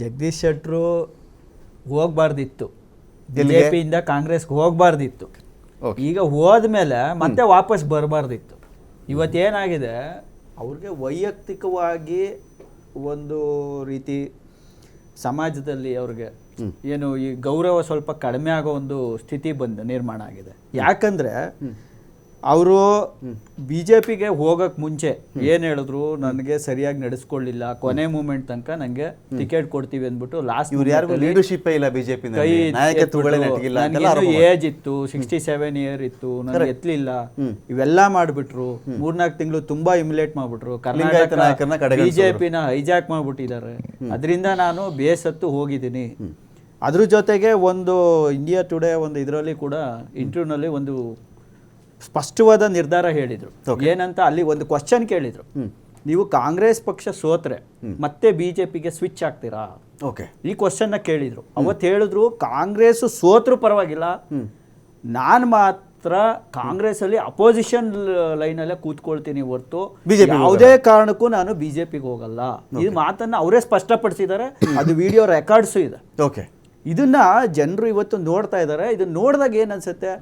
ಜಗದೀಶ್ ಶೆಟ್ರು ಹೋಗ್ಬಾರ್ದಿತ್ತು? ಬಿಜೆಪಿಯಿಂದ ಕಾಂಗ್ರೆಸ್ಗೆ ಹೋಗ್ಬಾರ್ದಿತ್ತು. ಈಗ ಹೋದ್ಮೇಲೆ ಮತ್ತೆ ವಾಪಸ್ ಬರಬಾರ್ದಿತ್ತು. ಇವತ್ತೇನಾಗಿದೆ ಅವ್ರಿಗೆ ವೈಯಕ್ತಿಕವಾಗಿ ಒಂದು ರೀತಿ ಸಮಾಜದಲ್ಲಿ ಅವ್ರಿಗೆ ಏನು ಈ ಗೌರವ ಸ್ವಲ್ಪ ಕಡಿಮೆ ಆಗೋ ಒಂದು ಸ್ಥಿತಿ ಬಂದು ನಿರ್ಮಾಣ ಆಗಿದೆ. ಯಾಕಂದ್ರೆ ಅವರು ಬಿ ಜೆ ಪಿಗೆ ಹೋಗಕ್ಕೆ ಮುಂಚೆ ಏನು ಹೇಳಿದ್ರು ನನಗೆ ಸರಿಯಾಗಿ ನಡೆಸ್ಕೊಳ್ಳಿಲ್ಲ ಕೊನೆ ಮೂಮೆಂಟ್ ತನಕ ನನಗೆ ಟಿಕೆಟ್ ಕೊಡ್ತೀವಿ ಅಂದ್ಬಿಟ್ಟು ಲಾಸ್ಟ್ ಇವ್ರು ಯಾರಿಗೂ ಲೀಡರ್ಶಿಪ್ ಇಲ್ಲ ಬಿಜೆಪಿ ಏಜ್ ಇತ್ತು ಸಿಕ್ಸ್ಟಿ ಸೆವೆನ್ ಇಯರ್ ಇತ್ತು ನನಗೆ ಎತ್ತಲಿಲ್ಲ ಇವೆಲ್ಲ ಮಾಡಿಬಿಟ್ರು. ಮೂರ್ನಾಲ್ಕು ತಿಂಗಳು ತುಂಬಾ ಇಮ್ಯುಲೇಟ್ ಮಾಡ್ಬಿಟ್ರು. ಕರ್ನಾಟಕ ಬಿ ಕರ್ನಾಟಕ ಪಿನ ಬಿಜೆಪಿನ ಹೈಜಾಕ್ ಮಾಡ್ಬಿಟ್ಟಿದ್ದಾರೆ. ಅದರಿಂದ ನಾನು ಬೇಸತ್ತು ಹೋಗಿದ್ದೀನಿ. ಅದ್ರ ಜೊತೆಗೆ ಒಂದು ಇಂಡಿಯಾ ಟುಡೇ ಒಂದು ಇದರಲ್ಲಿ ಕೂಡ ಇಂಟರ್ವ್ಯೂನಲ್ಲಿ ಒಂದು ಸ್ಪಷ್ಟವಾದ ನಿರ್ಧಾರ ಹೇಳಿದರು. ಏನಂತ ಅಲ್ಲಿ ಒಂದು ಕ್ವಶನ್ ಕೇಳಿದರು. ನೀವು ಕಾಂಗ್ರೆಸ್ ಪಕ್ಷ ಸೋತ್ರೆ ಮತ್ತೆ ಬಿ ಜೆ ಪಿಗೆ ಸ್ವಿಚ್ ಆಗ್ತೀರಾ? ಓಕೆ ಈ ಕ್ವಶನ್ನ ಕೇಳಿದ್ರು. ಅವತ್ತು ಹೇಳಿದ್ರು ಕಾಂಗ್ರೆಸ್ ಸೋತ್ರು ಪರವಾಗಿಲ್ಲ. ನಾನು ಮಾತ್ರ ಕಾಂಗ್ರೆಸ್ ಅಲ್ಲಿ ಅಪೋಸಿಷನ್ ಲೈನಲ್ಲೇ ಕೂತ್ಕೊಳ್ತೀನಿ ಹೊರತು ಯಾವುದೇ ಕಾರಣಕ್ಕೂ ನಾನು ಬಿಜೆಪಿಗೆ ಹೋಗಲ್ಲ. ಈ ಮಾತನ್ನ ಅವರೇ ಸ್ಪಷ್ಟಪಡಿಸಿದ್ದಾರೆ. ಅದು ವಿಡಿಯೋ ರೆಕಾರ್ಡ್ಸು ಇದೆ. ಓಕೆ ಇದನ್ನ ಜನರು ಇವತ್ತು ನೋಡ್ತಾ ಇದ್ದಾರೆ ಇದನ್ನ ನೋಡಿದಾಗ ಏನ್ ಅನ್ಸುತ್ತೆ?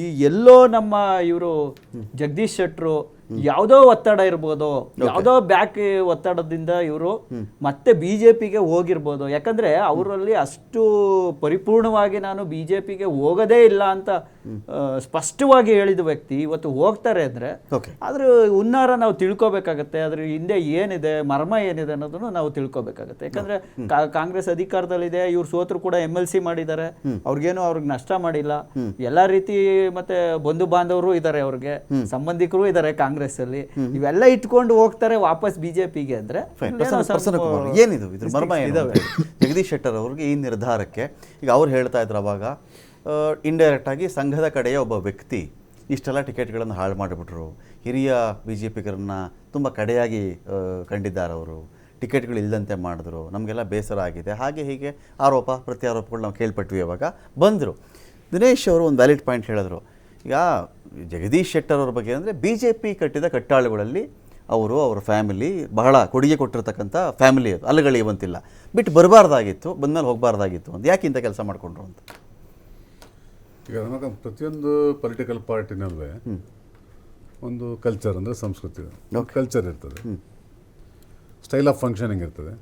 ಈ ಎಲ್ಲೋ ನಮ್ಮ ಇವರು ಜಗದೀಶ್ ಶೆಟ್ರು ಯಾವುದೋ ಒತ್ತಡ ಇರ್ಬೋದು. ಯಾವುದೋ ಬ್ಯಾಕ್ ಒತ್ತಡದಿಂದ ಇವರು ಮತ್ತೆ ಬಿಜೆಪಿಗೆ ಹೋಗಿರ್ಬೋದು. ಯಾಕಂದ್ರೆ ಅವರಲ್ಲಿ ಅಷ್ಟು ಪರಿಪೂರ್ಣವಾಗಿ ನಾನು ಬಿ ಜೆ ಪಿಗೆ ಹೋಗೋದೇ ಇಲ್ಲ ಅಂತ ಸ್ಪಷ್ಟವಾಗಿ ಹೇಳಿದ ವ್ಯಕ್ತಿ ಇವತ್ತು ಹೋಗ್ತಾರೆ ಅಂದ್ರೆ ಆದ್ರೆ ಅದ್ರ ಹುನ್ನಾರ ನಾವು ತಿಳ್ಕೊಬೇಕಾಗತ್ತೆ ಅದ್ರ ಹಿಂದೆ ಏನಿದೆ ಮರ್ಮ ಏನಿದೆ ಅನ್ನೋದನ್ನು ನಾವು ತಿಳ್ಕೊಬೇಕಾಗತ್ತೆ. ಯಾಕಂದ್ರೆ ಕಾಂಗ್ರೆಸ್ ಅಧಿಕಾರದಲ್ಲಿದೆ ಇವ್ರು ಸೋತರು ಕೂಡ ಎಂ ಎಲ್ ಸಿ ಮಾಡಿದ್ದಾರೆ. ಅವ್ರಿಗೇನು ಅವ್ರಿಗೆ ನಷ್ಟ ಮಾಡಿಲ್ಲ. ಎಲ್ಲಾ ರೀತಿ ಮತ್ತೆ ಬಂಧು ಬಾಂಧವರು ಇದ್ದಾರೆ ಅವ್ರಿಗೆ ಸಂಬಂಧಿಕರು ಇದ್ದಾರೆ ಕಾಂಗ್ರೆಸ್ ಅಲ್ಲಿ ಇವೆಲ್ಲ ಇಟ್ಕೊಂಡು ಹೋಗ್ತಾರೆ ವಾಪಸ್ ಬಿಜೆಪಿಗೆ ಅಂದ್ರೆ ಏನಿದು? ಇದ್ರ ಮರ್ಮ. ಜಗದೀಶ್ ಶೆಟ್ಟರ್ ಅವ್ರಿಗೆ ಈ ನಿರ್ಧಾರಕ್ಕೆ ಈಗ ಅವ್ರು ಹೇಳ್ತಾ ಇದ್ರು ಅವಾಗ ಇಂಡೈರೆಕ್ಟ್ ಆಗಿ ಸಂಘದ ಕಡೆಯ ಒಬ್ಬ ವ್ಯಕ್ತಿ ಇಷ್ಟೆಲ್ಲ ಟಿಕೆಟ್ಗಳನ್ನು ಹಾಳು ಮಾಡಿಬಿಟ್ರು. ಹಿರಿಯ ಬಿ ಜೆ ಪಿಗರನ್ನು ತುಂಬ ಕಡೆಯಾಗಿ ಕಂಡಿದ್ದಾರೆ ಅವರು. ಟಿಕೆಟ್ಗಳು ಇಲ್ಲದಂತೆ ಮಾಡಿದ್ರು. ನಮಗೆಲ್ಲ ಬೇಸರ ಆಗಿದೆ. ಹಾಗೆ ಹೀಗೆ ಆರೋಪ, ಪ್ರತ್ಯಾರೋಪಗಳು ನಾವು ಕೇಳ್ಪಟ್ವಿ ಅವಾಗ. ಬಂದರು. ದಿನೇಶ್ ಅವರು ಒಂದು ವ್ಯಾಲಿಡ್ ಪಾಯಿಂಟ್ ಹೇಳಿದ್ರು. ಈಗ ಜಗದೀಶ್ ಶೆಟ್ಟರ್ ಅವ್ರ ಬಗ್ಗೆ ಅಂದರೆ ಬಿ ಜೆ ಪಿ ಕಟ್ಟಿದ ಕಟ್ಟಾಳುಗಳಲ್ಲಿ ಅವರು, ಅವರ ಫ್ಯಾಮಿಲಿ ಬಹಳ ಕೊಡುಗೆ ಕೊಟ್ಟಿರ್ತಕ್ಕಂಥ ಫ್ಯಾಮಿಲಿ ಅದು. ಅಲ್ಲಗಳಿವಂತಿಲ್ಲ ಬಿಟ್ಟು ಬರಬಾರ್ದಾಗಿತ್ತು. ಬಂದಮೇಲೆ ಹೋಗಬಾರ್ದಾಗಿತ್ತು ಅಂತ. ಯಾಕೆ ಇಂಥ ಕೆಲಸ ಮಾಡಿಕೊಂಡ್ರು ಅಂತ? ಈಗ ನಮಗೆ ಪ್ರತಿಯೊಂದು ಪೊಲಿಟಿಕಲ್ ಪಾರ್ಟಿನಲ್ಲೂ ಒಂದು ಕಲ್ಚರ್ ಅಂದರೆ ಸಂಸ್ಕೃತಿ. ಕಲ್ಚರ್ ಇರ್ತದೆ. ಸ್ಟೈಲ್ ಆಫ್ ಫಂಕ್ಷನಿಂಗ್ ಇರ್ತದೆ.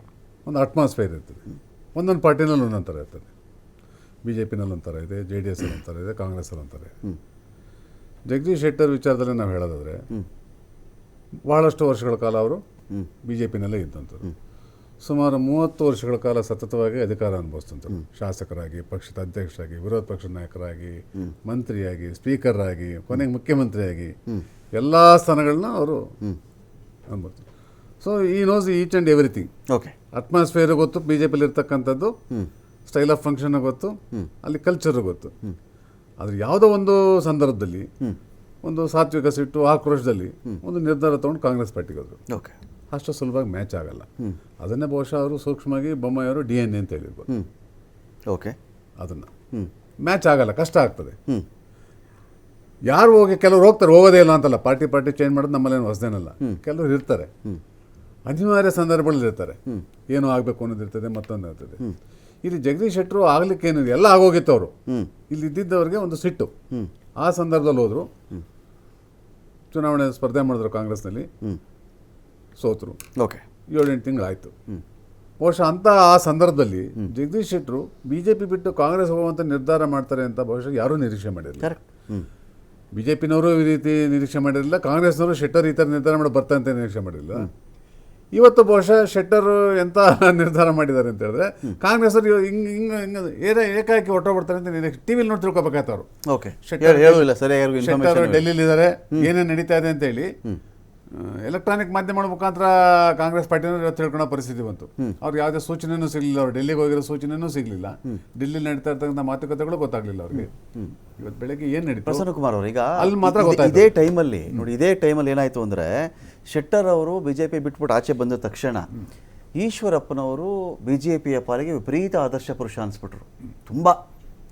ಒಂದು ಅಟ್ಮಾಸ್ಫಿಯರ್ ಇರ್ತದೆ. ಒಂದೊಂದು ಪಾರ್ಟಿನಲ್ಲಿ ಒಂದೊಂದು ಥರ ಇರ್ತದೆ. ಬಿ ಜೆ ಪಿನಲ್ಲಿ ಒಂಥರ ಇದೆ ಜೆ ಡಿ ಎಸ್ ಅಲ್ಲಿ ಒಂಥರ ಇದೆ ಕಾಂಗ್ರೆಸ್ಸಲ್ಲಿ ಒಂಥರ ಇದೆ. ಜಗದೀಶ್ ಶೆಟ್ಟರ್ ವಿಚಾರದಲ್ಲಿ ನಾವು ಹೇಳೋದಾದರೆ ಬಹಳಷ್ಟು ವರ್ಷಗಳ ಕಾಲ ಅವರು ಬಿ ಜೆ ಪಿನಲ್ಲೇ ಇದ್ದಂಥವ್ರು ಸುಮಾರು ಮೂವತ್ತು ವರ್ಷಗಳ ಕಾಲ ಸತತವಾಗಿ ಅಧಿಕಾರ ಅನುಭವಿಸ್ತಂತೆ ಶಾಸಕರಾಗಿ ಪಕ್ಷದ ಅಧ್ಯಕ್ಷರಾಗಿ ವಿರೋಧ ಪಕ್ಷದ ನಾಯಕರಾಗಿ ಮಂತ್ರಿಯಾಗಿ ಸ್ಪೀಕರ್ ಆಗಿ ಕೊನೆಗೆ ಮುಖ್ಯಮಂತ್ರಿಯಾಗಿ ಎಲ್ಲ ಸ್ಥಾನಗಳನ್ನ ಅವರು ಅನುಭವಿಸ್ತಾರೆ ಸೊ ಈ knows each and everything okay atmosphere ಗೊತ್ತು ಬಿ ಜೆ ಪಿಲಿ ಇರ್ತಕ್ಕಂಥದ್ದು ಸ್ಟೈಲ್ ಆಫ್ ಫಂಕ್ಷನ್ ಗೊತ್ತು. ಅಲ್ಲಿ ಕಲ್ಚರ್ ಗೊತ್ತು. ಆದರೆ ಯಾವುದೋ ಒಂದು ಸಂದರ್ಭದಲ್ಲಿ ಒಂದು ಸಾತ್ವಿಕ ಸಿಟ್ಟು ಆಕ್ರೋಶದಲ್ಲಿ ಒಂದು ನಿರ್ಧಾರ ತಗೊಂಡು ಕಾಂಗ್ರೆಸ್ ಪಾರ್ಟಿಗೆ ಹೋದ್ರು. ಓಕೆ ಅಷ್ಟು ಸುಲಭವಾಗಿ ಮ್ಯಾಚ್ ಆಗಲ್ಲ. ಅದನ್ನೇ ಬಹುಶಃ ಅವರು ಸೂಕ್ಷ್ಮವಾಗಿ ಬೊಮ್ಮಾಯಿಯವರು ಡಿ ಎನ್ ಎ ಅಂತ ಹೇಳಿರ್ಬೋದು. ಓಕೆ. ಅದನ್ನು. ಮ್ಯಾಚ್ ಆಗಲ್ಲ ಕಷ್ಟ ಆಗ್ತದೆ. ಯಾರು ಹೋಗಿ ಕೆಲವರು ಹೋಗ್ತಾರೆ ಹೋಗೋದೇ ಇಲ್ಲ ಅಂತಲ್ಲ. ಪಾರ್ಟಿ ಪಾರ್ಟಿ ಚೇಂಜ್ ಮಾಡೋದು ನಮ್ಮಲ್ಲೇನು ಹೊಸದೇನಲ್ಲ. ಕೆಲವರು ಇರ್ತಾರೆ. ಅನಿವಾರ್ಯ ಸಂದರ್ಭಗಳಲ್ಲಿ ಇರ್ತಾರೆ. ಏನು ಆಗಬೇಕು ಅನ್ನೋದು ಇರ್ತದೆ ಮತ್ತೊಂದು ಇರ್ತದೆ. ಇಲ್ಲಿ ಜಗದೀಶ್ ಶೆಟ್ಟರು ಆಗ್ಲಿಕ್ಕೆ ಏನಿದೆ ಎಲ್ಲ ಆಗೋಗಿತ್ತು ಅವರು. ಇಲ್ಲಿ ಇದ್ದಿದ್ದವ್ರಿಗೆ ಒಂದು ಸಿಟ್ಟು. ಆ ಸಂದರ್ಭದಲ್ಲಿ ಹೋದ್ರು. ಚುನಾವಣೆ ಸ್ಪರ್ಧೆ ಮಾಡಿದ್ರು ಕಾಂಗ್ರೆಸ್ನಲ್ಲಿ. ಸೋತರು. ಓಕೆ. ಏಳೆಂಟು ತಿಂಗಳಾಯಿತು. ಬಹುಶಃ ಅಂತ ಆ ಸಂದರ್ಭದಲ್ಲಿ ಜಗದೀಶ್ ಶೆಟ್ಟರು ಬಿ ಜೆ ಪಿ ಬಿಟ್ಟು ಕಾಂಗ್ರೆಸ್ ಹೋಗುವಂಥ ನಿರ್ಧಾರ ಮಾಡ್ತಾರೆ ಅಂತ ಬಹುಶಃ ಯಾರೂ ನಿರೀಕ್ಷೆ ಮಾಡಿರಲಿಲ್ಲ. ಬಿ ಜೆ ಪಿನವರು ಈ ರೀತಿ ನಿರೀಕ್ಷೆ ಮಾಡಿರಲಿಲ್ಲ ಕಾಂಗ್ರೆಸ್ನವರು ಶೆಟ್ಟರ್ ಈ ಥರ ನಿರ್ಧಾರ ಮಾಡಿ ಬರ್ತಾರೆ ಅಂತ ನಿರೀಕ್ಷೆ ಮಾಡಿರಲಿಲ್ಲ. ಇವತ್ತು ಬಹುಶಃ ಶೆಟ್ಟರ್ ಎಂತ ನಿರ್ಧಾರ ಮಾಡಿದ್ದಾರೆ ಅಂತ ಹೇಳಿದ್ರೆ ಕಾಂಗ್ರೆಸ್ ಅವರು ಹಿಂಗೆ ಹಿಂಗೆ ಹಿಂಗೆ ಏನೇ ಏಕಾಏಕಿ ಹೊಟ್ಟೋಗ್ಬಿಡ್ತಾರೆ ಅಂತ ನಿರೀಕ್ಷೆ ಟಿ ವಿಲಿ ನೋಡಿ ತಿಳ್ಕೊಬೇಕಾಯ್ತು ಅವರು ಓಕೆ. ಶೆಟ್ಟರ್ ಡೆಲ್ಲಿ ಸರಿಯಾಗಿ ಶೆಟ್ಟರ್ ಇನ್ಫಾರ್ಮೇಷನ್ ಡೆಲ್ಲಿಲಿ ಇದ್ದಾರೆ ಏನೇನು ನಡೀತಾ ಇದೆ ಅಂತ ಹೇಳಿ ಎಲೆಕ್ಟ್ರಾನಿಕ್ ಮಾಧ್ಯಮಗಳ ಮುಖಾಂತರ ಕಾಂಗ್ರೆಸ್ ಪಾರ್ಟಿನ ತಿಳ್ಕೊಳ್ಳೋ ಪರಿಸ್ಥಿತಿ ಬಂತು. ಅವ್ರಿಗೆ ಯಾವುದೇ ಸೂಚನೆನೂ ಸಿಗಲಿಲ್ಲ ಅವ್ರು ಡೆಲ್ಲಿಗೆ ಹೋಗಿರೋ ಸೂಚನೆನೂ ಸಿಗಲಿಲ್ಲ. ಡೆಲ್ಲಿ ನಡೀತಾ ಇರ್ತಕ್ಕಂಥ ಮಾತುಕತೆಗಳು ಗೊತ್ತಾಗ್ಲಿಲ್ಲ ಅವ್ರಿಗೆ. ಇವತ್ತು ಬೆಳಗ್ಗೆ ಏನು ನಡೀತು? ಪ್ರಸನ್ನ ಕುಮಾರ್ ಅವರು ಈಗ ಅಲ್ಲಿ ಮಾತ್ರ. ಇದೇ ಟೈಮಲ್ಲಿ ನೋಡಿ ಇದೇ ಟೈಮಲ್ಲಿ ಏನಾಯ್ತು ಅಂದ್ರೆ ಶೆಟ್ಟರ್ ಅವರು ಬಿ ಜೆ ಪಿ ಬಿಟ್ಬಿಟ್ಟು ಆಚೆ ಬಂದ ತಕ್ಷಣ ಈಶ್ವರಪ್ಪನವರು ಬಿ ಜೆ ಪಿಯ ಪಾಲಿಗೆ ವಿಪರೀತ ಆದರ್ಶ ಪುರುಷ ಅನ್ಸ್ಬಿಟ್ರು. ತುಂಬಾ.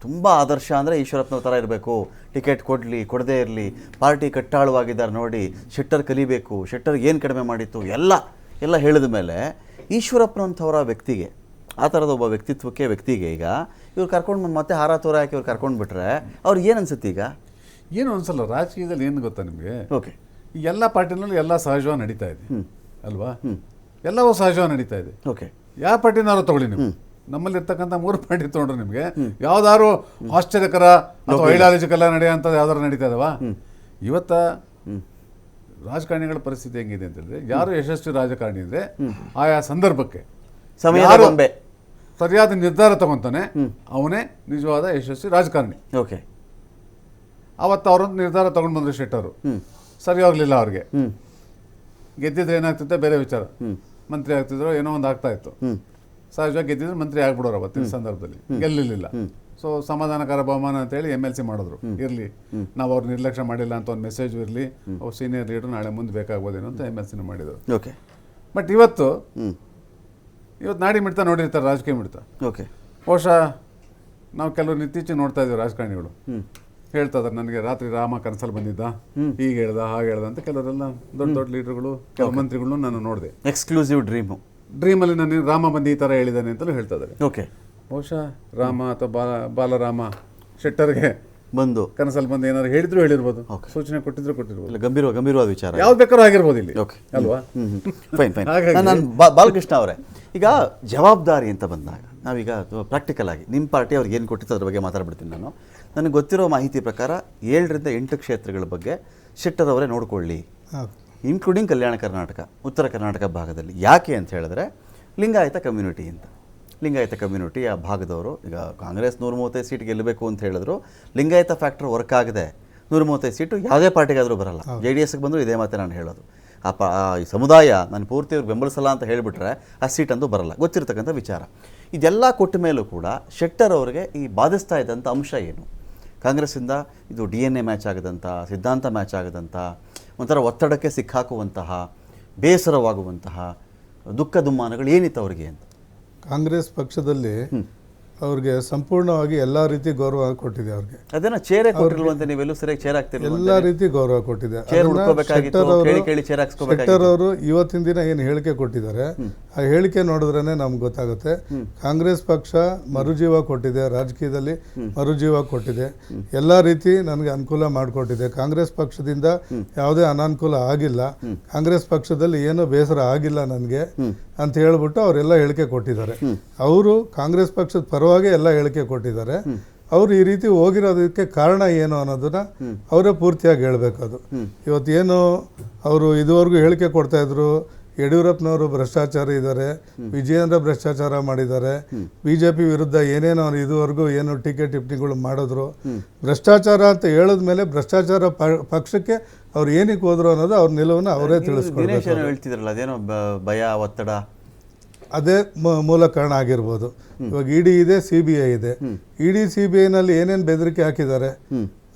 ತುಂಬಾ ಆದರ್ಶ ಅಂದರೆ ಈಶ್ವರಪ್ಪನವ್ರ ಥರ ಇರಬೇಕು. ಟಿಕೆಟ್ ಕೊಡಲಿ ಕೊಡದೇ ಇರಲಿ ಪಾರ್ಟಿ ಕಟ್ಟಾಳುವಾಗಿದ್ದಾರೆ ನೋಡಿ ಶೆಟ್ಟರ್ ಕಲಿಬೇಕು ಶೆಟ್ಟರ್ ಏನು ಕಡಿಮೆ ಮಾಡಿತ್ತು ಎಲ್ಲ ಎಲ್ಲ ಹೇಳಿದ ಮೇಲೆ ಈಶ್ವರಪ್ಪನಂಥವರ ವ್ಯಕ್ತಿಗೆ ಆ ಥರದ ಒಬ್ಬ ವ್ಯಕ್ತಿತ್ವಕ್ಕೆ ವ್ಯಕ್ತಿಗೆ ಈಗ ಇವ್ರು ಕರ್ಕೊಂಡು ಬಂದು ಮತ್ತೆ ಹಾರ ತೋರ ಹಾಕಿ ಇವ್ರು ಕರ್ಕೊಂಡು ಬಿಟ್ರೆ ಅವ್ರಿಗೆ ಏನು ಅನ್ಸುತ್ತೆ ಈಗ? ಏನು ಅನ್ಸಲ್ಲ ರಾಜಕೀಯದಲ್ಲಿ ಏನು ಗೊತ್ತಾ ನಿಮಗೆ? ಓಕೆ. ಎಲ್ಲ ಪಾರ್ಟಿನಲ್ಲೂ ಎಲ್ಲ ಸಹಜವಾಗಿ ನಡೀತಾ ಇದೆ. ಅಲ್ವಾ? ಎಲ್ಲವೂ ಸಹಜವಾಗಿ ನಡೀತಾ ಇದೆ. ಓಕೆ. ಯಾವ ಪಾರ್ಟಿನಾರು ತಗೊಳ್ಳಿ ನೀವು. ನಮ್ಮಲ್ಲಿ ಮೂರು ಮೂರು ಪಾರ್ಟಿ ನೋಡ್ರಿ ನಿಮಗೆ. ಯಾವ್ದಾದ್ರು ಆಶ್ಚರ್ಯಕರ ಅಥವಾ ಐಡಿಯಾಲಜಿಕಲ್ಲ ನಡೆಯೋಂಥದ್ದು ಯಾವ್ದಾರು ನಡೀತಾ ಇದಾವ? ಇವತ್ತ ರಾಜಕಾರಣಿಗಳ ಪರಿಸ್ಥಿತಿ ಹೆಂಗಿದೆ ಅಂತ ಹೇಳಿದ್ರೆ ಯಾರು ಯಶಸ್ವಿ ರಾಜಕಾರಣಿ ಇದ್ರೆ ಆಯಾ ಸಂದರ್ಭಕ್ಕೆ. ಸರಿಯಾದ ನಿರ್ಧಾರ ತಗೊಂತಾನೆ ಅವನೇ ನಿಜವಾದ ಯಶಸ್ವಿ ರಾಜಕಾರಣಿ. ಓಕೆ. ಅವತ್ತು ಅವರೊಂದು ನಿರ್ಧಾರ ತಗೊಂಡು ಬಂದ್ರು ಶೆಟ್ಟರು ಸರಿ ಹೋಗ್ಲಿಲ್ಲ ಅವ್ರಿಗೆ. ಗೆದ್ದಿದ್ರೆ ಏನಾಗ್ತಿತ್ತು? ಬೇರೆ ವಿಚಾರ. ಮಂತ್ರಿ ಆಗ್ತಿದ್ರು ಏನೋ ಒಂದು ಆಗ್ತಾ ಇತ್ತು. ಸಹಜವಾಗಿ ಗೆದ್ದಿದ್ರು ಮಂತ್ರಿ ಆಗ್ಬಿಡೋರು ಅವತ್ತಿನ ಸಂದರ್ಭದಲ್ಲಿ. ಗೆಲ್ಲಲಿಲ್ಲ ಸೊ ಸಮಾಧಾನಕರ ಬಹುಮಾನ ಅಂತೇಳಿ ಎಂ ಎಲ್ ಸಿ ಮಾಡಿದ್ರು. ಇರಲಿ. ನಾವು ಅವ್ರು ನಿರ್ಲಕ್ಷ್ಯ ಮಾಡಿಲ್ಲ ಅಂತ ಒಂದು ಮೆಸೇಜ್ ಇರಲಿ. ಅವ್ರು ಸೀನಿಯರ್ ಲೀಡರ್ ನಾಳೆ ಮುಂದೆ ಬೇಕಾಗ್ಬೋದೇನೋ ಅಂತ ಎಂ ಎಲ್ ಸಿನ ಮಾಡಿದರು. ಓಕೆ ಬಟ್ ಇವತ್ತು ಇವತ್ತು ನಾಡಿ ಮಿಡ್ತಾ ನೋಡಿರ್ತಾರೆ ರಾಜಕೀಯ ಮಿಡ್ತಾ. ಓಕೆ ಬಹುಶಃ ನಾವು ಕೆಲವರು ಇತ್ತೀಚೆಗೆ ನೋಡ್ತಾ ಇದ್ದೀವಿ ರಾಜಕಾರಣಿಗಳು. ಹೇಳ್ತಾ ಇದ್ದಾರೆ ನನಗೆ ರಾತ್ರಿ ರಾಮ ಕನಸಲ್ಲಿ ಬಂದಿದ್ದ. ಹೀಗೆ ಹೇಳ್ದ ಹಾಗೆ ಹೇಳ್ದ ಅಂತ ಕೆಲವರೆಲ್ಲ ದೊಡ್ಡ ದೊಡ್ಡ ಲೀಡರ್ಗಳು ಕೆಲವು ಮಂತ್ರಿಗಳನ್ನೂ ನಾನು ನೋಡಿದೆ. ಎಕ್ಸ್ಕ್ಲೂಸಿವ್ ಡ್ರೀಮು ಡ್ರೀಮಲ್ಲಿ ನಾನು ರಾಮ ಬಂದು ಈ ಥರ ಹೇಳಿದ್ದಾನೆ ಅಂತಲೂ ಹೇಳ್ತಾ ಇದ್ದಾರೆ. ಓಕೆ. ಬಹುಶಃ ರಾಮ ಅಥವಾ ಬಾಲ ಬಾಲರಾಮ ಶೆಟ್ಟರ್ಗೆ ಬಂದು. ಕನಸಲ್ಲಿ ಬಂದು ಏನಾದ್ರು ಹೇಳಿದ್ರು ಹೇಳಿರ್ಬೋದು. ಸೂಚನೆ ಕೊಟ್ಟಿದ್ರು ಕೊಟ್ಟಿರ್ಬೋದು. ಇಲ್ಲ ಗಂಭೀರ ಗಂಭೀರವಾದ ವಿಚಾರ ಯಾವ್ದು ಬೇಕಾದ್ರೂ ಆಗಿರ್ಬೋದು ಇಲ್ಲಿ. ಓಕೆ. ಅಲ್ವಾ? Fine fine. ನಾನು ಬಾಲಕೃಷ್ಣ ಅವರೇ ಈಗ ಜವಾಬ್ದಾರಿ ಅಂತ ಬಂದಾಗ ನಾವೀಗ ಪ್ರಾಕ್ಟಿಕಲ್ ಆಗಿ ನಿಮ್ಮ ಪಾರ್ಟಿ ಅವ್ರಿಗೆ ಏನು ಕೊಟ್ಟಿತ್ತು ಅದ್ರ ಬಗ್ಗೆ ಮಾತಾಡ್ಬಿಡ್ತೀನಿ ನಾನು. ನನಗೆ ಗೊತ್ತಿರೋ ಮಾಹಿತಿ ಪ್ರಕಾರ ಏಳರಿಂದ ಎಂಟು ಕ್ಷೇತ್ರಗಳ ಬಗ್ಗೆ ಶೆಟ್ಟರ್ ಅವರೇ ನೋಡ್ಕೊಳ್ಳಿ. ಇನ್ಕ್ಲೂಡಿಂಗ್ ಕಲ್ಯಾಣ ಕರ್ನಾಟಕ ಉತ್ತರ ಕರ್ನಾಟಕ ಭಾಗದಲ್ಲಿ ಯಾಕೆ ಅಂತ ಹೇಳಿದ್ರೆ ಲಿಂಗಾಯತ ಕಮ್ಯುನಿಟಿ ಅಂತ ಲಿಂಗಾಯತ ಕಮ್ಯುನಿಟಿ ಆ ಭಾಗದವರು ಈಗ ಕಾಂಗ್ರೆಸ್ ನೂರ ಮೂವತ್ತೈದು ಸೀಟ್ ಗೆಲ್ಲಬೇಕು ಅಂತ ಹೇಳಿದ್ರು ಲಿಂಗಾಯತ ಫ್ಯಾಕ್ಟರ್ ವರ್ಕ್ ಆಗದೆ. ನೂರ ಮೂವತ್ತೈದು ಸೀಟು ಯಾವುದೇ ಪಾರ್ಟಿಗಾದರೂ ಬರಲ್ಲ. ಜೆ ಡಿ ಎಸ್ಗೆ ಬಂದರೂ ಇದೇ ಮಾತೇ ನಾನು ಹೇಳೋದು. ಆ ಪ ಈ ಸಮುದಾಯ ನಾನು ಪೂರ್ತಿ ಅವ್ರಿಗೆ ಬೆಂಬಲಿಸಲ್ಲ ಅಂತ ಹೇಳಿಬಿಟ್ರೆ ಆ ಸೀಟ್ ಅಂತೂ ಬರಲ್ಲ. ಗೊತ್ತಿರತಕ್ಕಂಥ ವಿಚಾರ. ಇದೆಲ್ಲ ಕೊಟ್ಟ ಮೇಲೂ ಕೂಡ ಶೆಟ್ಟರ್ ಅವರಿಗೆ ಈ ಬಾಧಿಸ್ತಾ ಇದ್ದಂಥ ಅಂಶ ಏನು? ಕಾಂಗ್ರೆಸ್ಸಿಂದ ಇದು ಡಿ ಎನ್ ಎ ಮ್ಯಾಚ್ ಆಗದಂಥ ಸಿದ್ಧಾಂತ ಮ್ಯಾಚ್ ಆಗದಂಥ ಒಂಥರ ಒತ್ತಡಕ್ಕೆ ಸಿಕ್ಕಾಕುವಂತಹ ಬೇಸರವಾಗುವಂತಹ ದುಃಖ ದುಮ್ಮಾನಗಳು ಏನಿತ್ತು ಅವರಿಗೆ ಅಂತ? ಕಾಂಗ್ರೆಸ್ ಪಕ್ಷದಲ್ಲಿ ಅವ್ರಿಗೆ ಸಂಪೂರ್ಣವಾಗಿ ಎಲ್ಲಾ ರೀತಿ ಗೌರವ ಕೊಟ್ಟಿದೆ ಅವ್ರಿಗೆ. ಅದನ್ನ ಚೇರೆ ಅಂತ ನೀವೆಲ್ಲೂ ಸರಿಯಾಗಿ ಚೇರ್ ಆಗ್ತಿರಲಿಲ್ಲ ಎಲ್ಲಾ ರೀತಿ ಗೌರವ ಕೊಟ್ಟಿದೆ. ಶೆಟ್ಟರ್ ಅವರು ಇವತ್ತಿನ ದಿನ ಏನು ಹೇಳಿಕೆ ಕೊಟ್ಟಿದ್ದಾರೆ? ಆ ಹೇಳಿಕೆ ನೋಡಿದ್ರೇನೆ ನಮ್ಗೆ ಗೊತ್ತಾಗುತ್ತೆ. ಕಾಂಗ್ರೆಸ್ ಪಕ್ಷ ಮರುಜೀವ ಕೊಟ್ಟಿದೆ ರಾಜಕೀಯದಲ್ಲಿ ಮರುಜೀವ ಕೊಟ್ಟಿದೆ. ಎಲ್ಲ ರೀತಿ ನನಗೆ ಅನುಕೂಲ ಮಾಡಿಕೊಟ್ಟಿದೆ. ಕಾಂಗ್ರೆಸ್ ಪಕ್ಷದಿಂದ ಯಾವುದೇ ಅನಾನುಕೂಲ ಆಗಿಲ್ಲ. ಕಾಂಗ್ರೆಸ್ ಪಕ್ಷದಲ್ಲಿ ಏನೂ ಬೇಸರ ಆಗಿಲ್ಲ ನನಗೆ ಅಂತ ಹೇಳ್ಬಿಟ್ಟು ಅವರೆಲ್ಲ ಹೇಳಿಕೆ ಕೊಟ್ಟಿದ್ದಾರೆ. ಅವರು ಕಾಂಗ್ರೆಸ್ ಪಕ್ಷದ ಪರವಾಗಿ ಎಲ್ಲ ಹೇಳಿಕೆ ಕೊಟ್ಟಿದ್ದಾರೆ. ಅವ್ರು ಈ ರೀತಿ ಹೋಗಿರೋದಕ್ಕೆ ಕಾರಣ ಏನು ಅನ್ನೋದನ್ನ ಅವರೇ ಪೂರ್ತಿಯಾಗಿ ಹೇಳ್ಬೇಕು ಅದು ಇವತ್ತೇನು ಅವರು ಇದುವರೆಗೂ ಹೇಳಿಕೆ ಕೊಡ್ತಾ ಇದ್ರು ಯಡಿಯೂರಪ್ಪನವರು ಭ್ರಷ್ಟಾಚಾರ ಇದ್ದಾರೆ ವಿಜಯೇಂದ್ರ ಭ್ರಷ್ಟಾಚಾರ ಮಾಡಿದ್ದಾರೆ ಬಿಜೆಪಿ ವಿರುದ್ಧ ಏನೇನೋ ಅವ್ರು ಇದುವರೆಗೂ ಏನು ಟೀಕೆ ಟಿಪ್ಪಣಿಗಳು ಮಾಡಿದ್ರು ಭ್ರಷ್ಟಾಚಾರ ಅಂತ ಹೇಳಿದ್ಮೇಲೆ ಭ್ರಷ್ಟಾಚಾರ ಪಕ್ಷಕ್ಕೆ ಅವ್ರು ಏನಕ್ಕೆ ಹೋದ್ರು ಅನ್ನೋದು ಅವ್ರ ನಿಲುವನ್ನು ಅವರೇ ತಿಳಿಸ್ಕೊಳ್ಬೇಕು ಹೇಳ್ತಿದ್ರಲ್ಲ ಅದೇನೋ ಭಯ ಒತ್ತಡ? ಅದೇ ಮೂಲ ಕಾರಣ ಆಗಿರ್ಬೋದು. ಇವಾಗ ಇಡಿ ಇದೆ ಸಿ ಬಿ ಐ ಇದೆ. ಇಡಿ ಸಿ ಬಿ ಐನಲ್ಲಿ ಏನೇನು ಬೆದರಿಕೆ ಹಾಕಿದ್ದಾರೆ?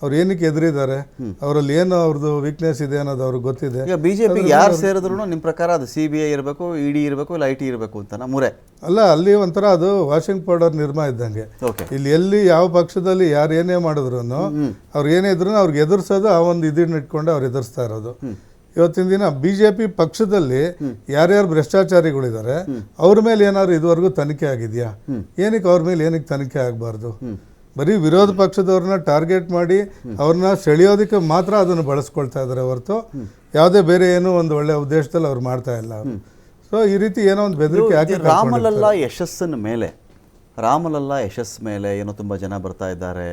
ಅವ್ರು ಏನಕ್ಕೆ ಎದುರಿದ್ದಾರೆ? ಅವರಲ್ಲಿ ಏನು ಅವ್ರದ್ದು ವೀಕ್ನೆಸ್ ಇದೆ ಅನ್ನೋದು ಅವ್ರಿಗೆ ಗೊತ್ತಿದೆ. ಈಗ ಬಿಜೆಪಿ ಯಾರು ಸೇರಿದ್ರು ನಿಮ್ಮ ಪ್ರಕಾರ ಅದು ಸಿ ಬಿ ಐ ಇರಬೇಕು ಇಡಿ ಇರಬೇಕು ಇಲ್ಲ ಐ ಟಿ ಇರಬೇಕು ಅಂತ ಮೂರೇ? ಅಲ್ಲ ಅಲ್ಲಿ ಒಂಥರ ಅದು ವಾಷಿಂಗ್ ಪೌಡರ್ ನಿರ್ಮಾ ಇದ್ದಂಗೆ. ಇಲ್ಲಿ ಎಲ್ಲಿ ಯಾವ ಪಕ್ಷದಲ್ಲಿ ಯಾರು ಏನೇ ಮಾಡಿದ್ರು ಅವ್ರು ಏನೇ ಇದ್ರು ಅವ್ರಿಗೆ ಎದುರಿಸೋದು ಆ ಒಂದು ಇದನ್ನ ಇಟ್ಕೊಂಡು ಅವ್ರು ಎದುರಿಸ್ತಾ ಇರೋದು. ಇವತ್ತಿನ ದಿನ ಬಿಜೆಪಿ ಪಕ್ಷದಲ್ಲಿ ಯಾರ್ಯಾರು ಭ್ರಷ್ಟಾಚಾರಿಗಳಿದ್ದಾರೆ ಅವ್ರ ಮೇಲೆ ಏನಾದ್ರು ಇದುವರೆಗೂ ತನಿಖೆ ಆಗಿದೆಯಾ? ಏನಕ್ಕೆ ಅವ್ರ ಮೇಲೆ ಏನಕ್ಕೆ ತನಿಖೆ ಆಗಬಾರ್ದು? ಬರೀ ವಿರೋಧ ಪಕ್ಷದವ್ರನ್ನ ಟಾರ್ಗೆಟ್ ಮಾಡಿ ಅವ್ರನ್ನ ಸೆಳೆಯೋದಕ್ಕೆ ಮಾತ್ರ ಅದನ್ನು ಬಳಸ್ಕೊಳ್ತಾ ಇದ್ದಾರೆ ಹೊರತು ಯಾವುದೇ ಬೇರೆ ಏನೋ ಒಂದು ಒಳ್ಳೆ ಉದ್ದೇಶದಲ್ಲಿ ಅವ್ರು ಮಾಡ್ತಾ ಇಲ್ಲ. ಸೊ ಈ ರೀತಿ ಏನೋ ಒಂದು ಬೆದರಿಕೆ ಹಾಕಿ ರಾಮಲಲ್ಲ ಯಶಸ್ಸಿನ ಮೇಲೆ ರಾಮಲಲ್ಲ ಯಶಸ್ಸು ಮೇಲೆ ಏನೋ ತುಂಬ ಜನ ಬರ್ತಾ ಇದ್ದಾರೆ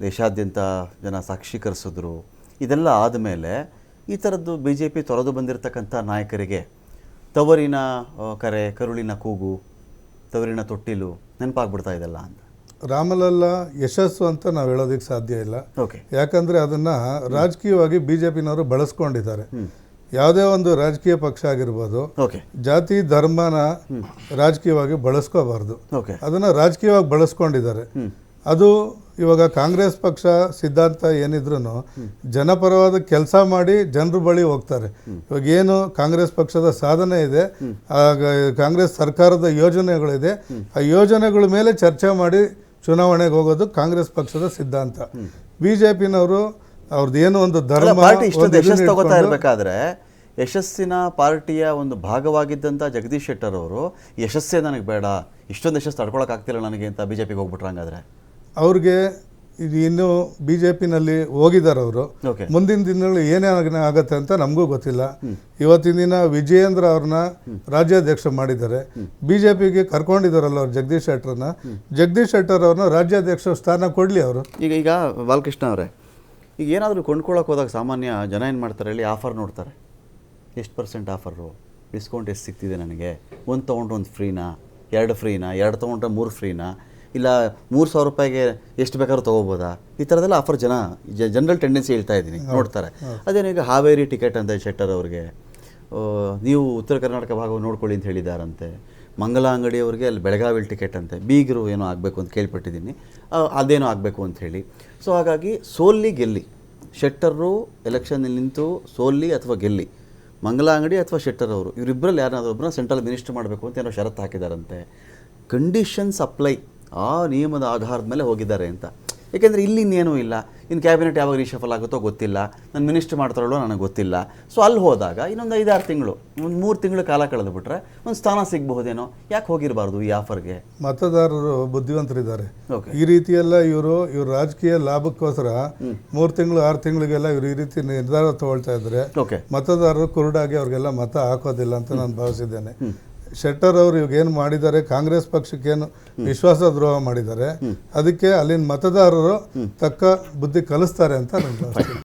ದೇಶಾದ್ಯಂತ ಜನ ಸಾಕ್ಷೀಕರಿಸಿದ್ರು ಇದೆಲ್ಲ ಆದಮೇಲೆ ಈ ಥರದ್ದು ಬಿ ಜೆ ಪಿ ತೊರೆದು ಬಂದಿರತಕ್ಕಂಥ ನಾಯಕರಿಗೆ ತವರಿನ ಕರೆ ಕರುಳಿನ ಕೂಗು ತವರಿನ ತೊಟ್ಟಿಲು ನೆನಪಾಗ್ಬಿಡ್ತಾ ಇದೆಲ್ಲ ಅಂತ. ರಾಮಲಲ್ಲ ಯಶಸ್ಸು ಅಂತ ನಾವು ಹೇಳೋದಕ್ಕೆ ಸಾಧ್ಯ ಇಲ್ಲ. ಯಾಕಂದ್ರೆ ಅದನ್ನ ರಾಜಕೀಯವಾಗಿ ಬಿಜೆಪಿನವರು ಬಳಸ್ಕೊಂಡಿದ್ದಾರೆ. ಯಾವುದೇ ಒಂದು ರಾಜಕೀಯ ಪಕ್ಷ ಆಗಿರ್ಬೋದು ಜಾತಿ ಧರ್ಮನ ರಾಜಕೀಯವಾಗಿ ಬಳಸ್ಕೋಬಾರ್ದು. ಅದನ್ನ ರಾಜಕೀಯವಾಗಿ ಬಳಸ್ಕೊಂಡಿದ್ದಾರೆ. ಅದು ಇವಾಗ ಕಾಂಗ್ರೆಸ್ ಪಕ್ಷ ಸಿದ್ಧಾಂತ ಏನಿದ್ರು ಜನಪರವಾದ ಕೆಲಸ ಮಾಡಿ ಜನರ ಬಳಿ ಹೋಗ್ತಾರೆ. ಇವಾಗ ಏನು ಕಾಂಗ್ರೆಸ್ ಪಕ್ಷದ ಸಾಧನೆ ಇದೆ ಆಗ ಕಾಂಗ್ರೆಸ್ ಸರ್ಕಾರದ ಯೋಜನೆಗಳಿದೆ. ಆ ಯೋಜನೆಗಳ ಮೇಲೆ ಚರ್ಚೆ ಮಾಡಿ ಚುನಾವಣೆಗೆ ಹೋಗೋದು ಕಾಂಗ್ರೆಸ್ ಪಕ್ಷದ ಸಿದ್ಧಾಂತ. ಬಿಜೆಪಿನವರು ಅವ್ರದ್ದು ಏನೋ ಒಂದು ಧರ್ಮ ಪಾರ್ಟಿ ಇಷ್ಟೊಂದು ಯಶಸ್ಸು ತಗೋತಾ ಇರಬೇಕಾದ್ರೆ ಯಶಸ್ಸಿನ ಪಾರ್ಟಿಯ ಒಂದು ಭಾಗವಾಗಿದ್ದಂಥ ಜಗದೀಶ್ ಶೆಟ್ಟರ್ ಅವರು ಯಶಸ್ಸೇ ನನಗೆ ಬೇಡ ಇಷ್ಟೊಂದು ಯಶಸ್ಸು ತಡ್ಕೊಳಕ್ಕಾಗ್ತಿಲ್ಲ ನನಗೆ ಅಂತ ಬಿ ಜೆ ಪಿಗೆ ಹೋಗ್ಬಿಟ್ರೆ ಹಂಗಾದ್ರೆ ಅವ್ರಿಗೆ ಇದು ಇನ್ನು ಬಿ ಜೆ ಪಿನಲ್ಲಿ ಹೋಗಿದ್ದಾರೆ ಅವರು ಮುಂದಿನ ದಿನಗಳು ಏನೇ ಆಗುತ್ತೆ ಆಗತ್ತೆ ಅಂತ ನಮಗೂ ಗೊತ್ತಿಲ್ಲ. ಇವತ್ತಿನ ದಿನ ವಿಜಯೇಂದ್ರ ಅವ್ರನ್ನ ರಾಜ್ಯಾಧ್ಯಕ್ಷ ಮಾಡಿದ್ದಾರೆ. ಬಿ ಜೆ ಪಿಗೆ ಕರ್ಕೊಂಡಿದ್ದಾರಲ್ಲ ಅವ್ರು ಜಗದೀಶ್ ಶೆಟ್ಟರ್ನ. ಜಗದೀಶ್ ಶೆಟ್ಟರ್ ಅವ್ರನ್ನ ರಾಜ್ಯಾಧ್ಯಕ್ಷ ಸ್ಥಾನ ಕೊಡಲಿ ಅವರು. ಈಗ ಈಗ ಬಾಲಕೃಷ್ಣ ಅವರೇ ಈಗ ಏನಾದರೂ ಕೊಂಡ್ಕೊಳ್ಳೋಕೆ ಹೋದಾಗ ಸಾಮಾನ್ಯ ಜನ ಏನು ಮಾಡ್ತಾರೆ ಹೇಳಿ ಆಫರ್ ನೋಡ್ತಾರೆ. ಎಷ್ಟು ಪರ್ಸೆಂಟ್ ಆಫರು? ಡಿಸ್ಕೌಂಟ್ ಎಷ್ಟು ಸಿಗ್ತಿದೆ ನನಗೆ? ಒಂದು ತೊಗೊಂಡ್ರೆ ಒಂದು ಫ್ರೀನಾ ಎರಡು ಫ್ರೀನಾ ಎರಡು ತೊಗೊಂಡ್ರೆ ಮೂರು ಫ್ರೀನಾ ಇಲ್ಲ ಮೂರು ಸಾವಿರ ರೂಪಾಯಿಗೆ ಎಷ್ಟು ಬೇಕಾದ್ರೂ ತೊಗೋಬೋದಾ? ಈ ಥರದೆಲ್ಲ ಆಫರ್ ಜನ ಜನರಲ್ ಟೆಂಡೆನ್ಸಿ ಹೇಳ್ತಾ ಇದ್ದೀನಿ ನೋಡ್ತಾರೆ. ಅದೇನು ಈಗ ಹಾವೇರಿ ಟಿಕೆಟ್ ಅಂತ ಶೆಟ್ಟರ್ ಅವ್ರಿಗೆ ನೀವು ಉತ್ತರ ಕರ್ನಾಟಕ ಭಾಗವನ್ನು ನೋಡ್ಕೊಳ್ಳಿ ಅಂತ ಹೇಳಿದಾರಂತೆ ಮಂಗಲ ಅಂಗಡಿಯವರಿಗೆ ಅಲ್ಲಿ ಬೆಳಗಾವಿಲಿ ಟಿಕೆಟ್ ಅಂತೆ. ಬೀಗರು ಏನೋ ಆಗಬೇಕು ಅಂತ ಕೇಳ್ಪಟ್ಟಿದ್ದೀನಿ. ಅದೇನೋ ಆಗಬೇಕು ಅಂತ ಹೇಳಿ. ಸೊ ಹಾಗಾಗಿ ಸೋಲ್ಲಿ ಗೆಲ್ಲಿ. ಶೆಟ್ಟರು ಎಲೆಕ್ಷನ್ನಲ್ಲಿ ನಿಂತು ಸೋಲ್ಲಿ ಅಥವಾ ಗೆಲ್ಲಿ. ಮಂಗಲ ಅಂಗಡಿ ಅಥವಾ ಶೆಟ್ಟರ್ ಅವರು. ಇವರಿಬ್ಬರಲ್ಲಿ ಯಾರನ್ನಾದ್ರೂ ಒಬ್ಬರನ್ನ ಸೆಂಟ್ರಲ್ ಮಿನಿಸ್ಟರ್ ಮಾಡಬೇಕು ಅಂತ ಏನೋ ಷರತ್ತು ಹಾಕಿದಾರಂತೆ. ಕಂಡೀಷನ್ಸ್ ಅಪ್ಲೈ ಆ ನಿಯಮದ ಆಧಾರದ ಮೇಲೆ ಹೋಗಿದ್ದಾರೆ ಅಂತ. ಏಕೆಂದರೆ ಇಲ್ಲಿ ಇನ್ನೇನೂ ಇಲ್ಲ. ಇನ್ನು ಕ್ಯಾಬಿನೆಟ್ ಯಾವಾಗ ರೀಶಫಲ್ ಆಗುತ್ತೋ ಗೊತ್ತಿಲ್ಲ. ನಾನು ಮಿನಿಸ್ಟರ್ ಮಾಡ್ತಾರಲ್ಲೋ ನನಗೆ ಗೊತ್ತಿಲ್ಲ. ಸೊ ಅಲ್ಲಿ ಹೋದಾಗ ಇನ್ನೊಂದು ಐದಾರು ತಿಂಗಳು ಒಂದು ಮೂರು ತಿಂಗಳು ಕಾಲ ಕಳೆದುಬಿಟ್ರೆ ಒಂದು ಸ್ಥಾನ ಸಿಗಬಹುದೇನೋ? ಯಾಕೆ ಹೋಗಿರಬಾರ್ದು ಈ ಆಫರ್ಗೆ? ಮತದಾರರು ಬುದ್ಧಿವಂತರಿದ್ದಾರೆ. ಓಕೆ ಈ ರೀತಿಯೆಲ್ಲ ಇವರು ಇವರು ರಾಜಕೀಯ ಲಾಭಕ್ಕೋಸ್ಕರ ಮೂರು ತಿಂಗಳು ಆರು ತಿಂಗಳಿಗೆಲ್ಲ ಇವರು ಈ ರೀತಿ ನಿರ್ಧಾರ ತಗೊಳ್ತಾ ಇದ್ರೆ ಮತದಾರರು ಕುರುಡಾಗಿ ಅವ್ರಿಗೆಲ್ಲ ಮತ ಹಾಕೋದಿಲ್ಲ ಅಂತ ನಾನು ಭಾವಿಸಿದ್ದೇನೆ. ಶೆಟ್ಟರ್ ಅವರು ಇವಾಗ ಏನು ಮಾಡಿದ್ದಾರೆ, ಕಾಂಗ್ರೆಸ್ ಪಕ್ಷಕ್ಕೆ ಏನು ವಿಶ್ವಾಸ ದ್ರೋಹ ಮಾಡಿದ್ದಾರೆ, ಅದಕ್ಕೆ ಅಲ್ಲಿನ ಮತದಾರರು ತಕ್ಕ ಬುದ್ಧಿ ಕಲಿಸ್ತಾರೆ ಅಂತ ನಾನು ಭಾವಿಸ್ತೀನಿ